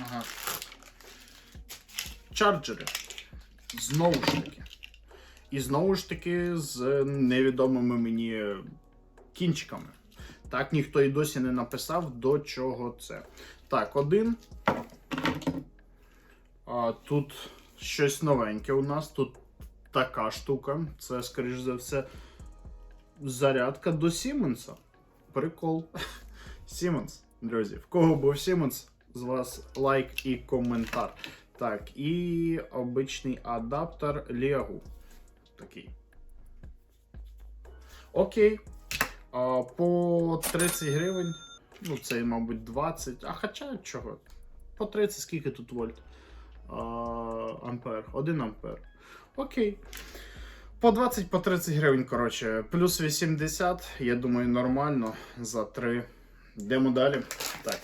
Ага. Чарджери. Знову ж таки. І знову ж таки з невідомими мені кінчиками. Так, ніхто і досі не написав, до чого це. Так, один. А, тут щось новеньке у нас. Тут така штука. Це, скоріш за все, зарядка до Сіменса. Прикол. Сіменс, друзі. В кого був Сіменс, з вас лайк і коментар. Так, і обичний адаптер Лігу. Такий. Окей. А, по 30 гривень. Ну, це, мабуть, 20. А хоча чого? По 30, скільки тут вольт? А, ампер. 1 ампер. Окей. По 20 по 30 гривень, коротше. Плюс 80, я думаю, нормально за 3. Йдемо далі. Так.